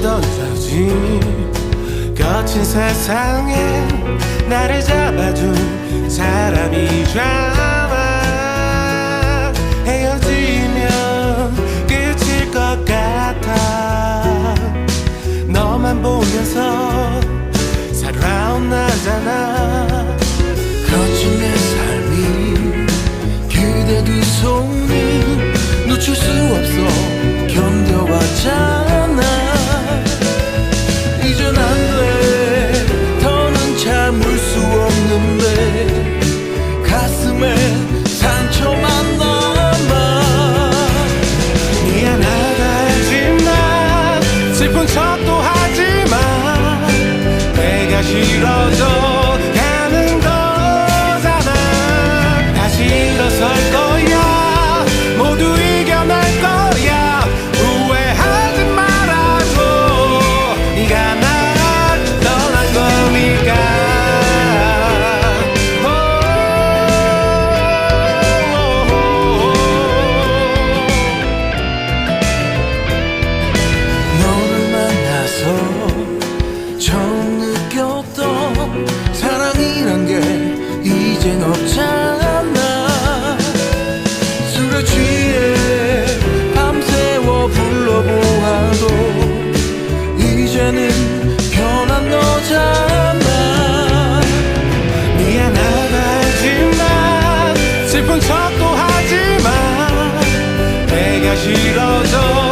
던져진 거친 세상에 나를 잡아준 사람이 잡아 헤어지면 끝일 것 같아. 너만 보면서 처음 느꼈던 사랑이란 게 이젠 없잖아. 술에 취해 밤새워 불러보아도 이제는 변한 너잖아 미안하다지만 슬픈 척도 하지마 내가 싫어져.